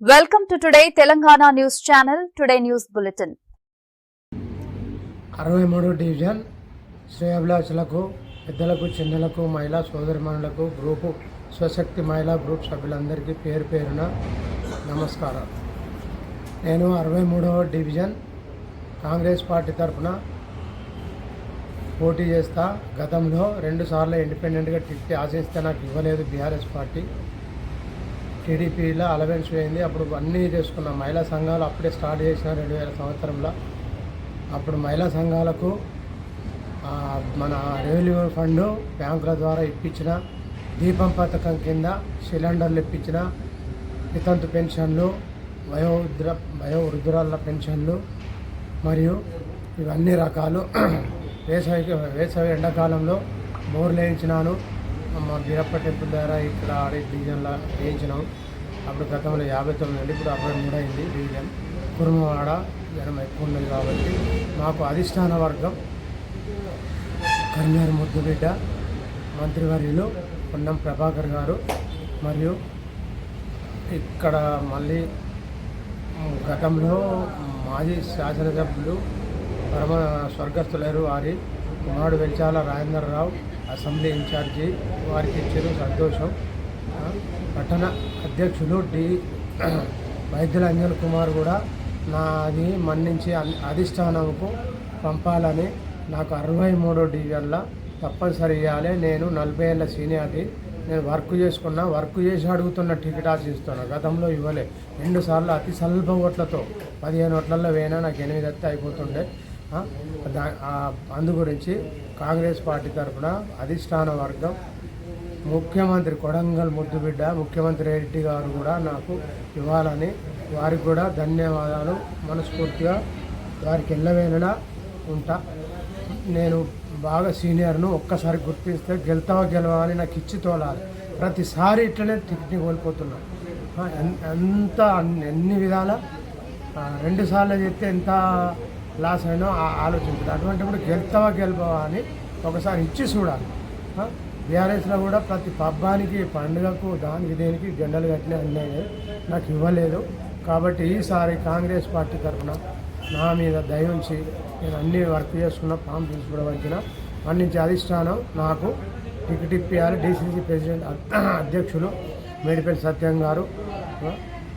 Welcome to today Telangana news channel today news bulletin అరవై మూడు division శ్రేయాభిలాషులకు పెద్దలకు చిన్నలకు మహిళా సోదరిమణులకు గ్రూపు స్వశక్తి మహిళా గ్రూప్ సభ్యులందరికీ పేరు పేరున నమస్కారం నేను అరవై మూడవ డివిజన్ కాంగ్రెస్ పార్టీ తరఫున పోటీ చేస్తా. గతంలో రెండుసార్లు ఇండిపెండెంట్గా టికెట్ ఆశిస్తే నాకు ఇవ్వలేదు బీఆర్ఎస్ పార్టీ. టీడీపీలో అలవెన్స్ పోయింది అప్పుడు అన్నీ చేసుకున్నాం. మహిళా సంఘాలు అప్పుడే స్టార్ట్ చేసిన రెండు వేల సంవత్సరంలో. అప్పుడు మహిళా సంఘాలకు మన రెవెన్యూ ఫండ్ బ్యాంకుల ద్వారా ఇప్పించిన దీపం పథకం కింద సిలిండర్లు ఇప్పించిన వితంతు పెన్షన్లు వయోద్ర వయో వృద్ధురాల పెన్షన్లు మరియు ఇవన్నీ రకాలు. వేసవి వేసవి ఎండాకాలంలో బోర్లు వేయించినాను. మా బీరప్ప టెంపుల్ ద్వారా ఇక్కడ ఆడే డివిజన్లో వేయించినాం. అప్పుడు గతంలో యాభై తొమ్మిది నుండి ఇప్పుడు అరవై మూడు అయింది డివిజన్. కురుమవాడ జనం ఎక్కువ ఉన్నది కాబట్టి మాకు అధిష్టాన వర్గం కరీంనగర్ ముద్దుబిడ్డ మంత్రివర్యులు పొన్నం ప్రభాకర్ గారు మరియు ఇక్కడ మళ్ళీ గతంలో మాజీ శాసనసభ్యులు పరమ స్వర్గస్థులైన వారి కుమారుడు వెంచాల రాజేంద్రరావు అసెంబ్లీ ఇన్ఛార్జి వారికి ఇచ్చిన సంతోషం. పట్టణ అధ్యక్షులు డి వైద్యుల అంజన్ కుమార్ కూడా నాది మన్నించి అధిష్టానంకు పంపాలని నాకు అరవై మూడో డివిజన్ల తప్పనిసరి ఇవ్వాలి నేను నలభై ఏళ్ళ సీనియారిటీ. నేను వర్క్ చేసుకున్నా వర్క్ చేసి అడుగుతున్న టికెట్ ఆశిస్తున్నా గతంలో ఇవ్వలే. రెండు సార్లు అతి స్వల్ప ఓట్లతో పదిహేను ఓట్లలో వేయినా నాకు ఎనిమిది ఎత్తే అయిపోతుండే. అందు గురించి కాంగ్రెస్ పార్టీ తరఫున అధిష్టాన వర్గం ముఖ్యమంత్రి కొడంగల్ ముద్దుబిడ్డ ముఖ్యమంత్రి రెడ్డి గారు కూడా నాకు ఇవ్వాలని వారికి కూడా ధన్యవాదాలు మనస్ఫూర్తిగా వారికి ఎల్లవేళలా ఉంటా. నేను బాగా సీనియర్ను ఒక్కసారి గుర్తిస్తే గెలుతావా గెలవా అని నాకు ఇచ్చి తోలాలి. ప్రతిసారి ఇట్లనే టిక్ని కోల్పోతున్నాను ఎంత అన్ని- ఎన్ని విధాల? రెండుసార్లు రెండు సార్లు చెప్తే ఎంత లాస్ అయినో ఆ- అటువంటిప్పుడు గెలుతావా గెలవా అని ఒకసారి ఇచ్చి చూడాలి. బీఆర్ఎస్లో కూడా ప్రతి పబ్బానికి పండుగకు దానికి దేనికి జెండలు కట్టిన అన్నాయి నాకు ఇవ్వలేదు. కాబట్టి ఈసారి కాంగ్రెస్ పార్టీ తరఫున నా మీద దయ ఉంచి నేను అన్ని వర్క్ చేసుకున్న ఫామ్ తీసుకోవడం వచ్చిన మన్నించి అధిష్టానం నాకు టికెట్ ఇప్పియాలి. డీసీసీ ప్రెసిడెంట్ అధ్యక్షులు మేడిపల్లి సత్యం గారు.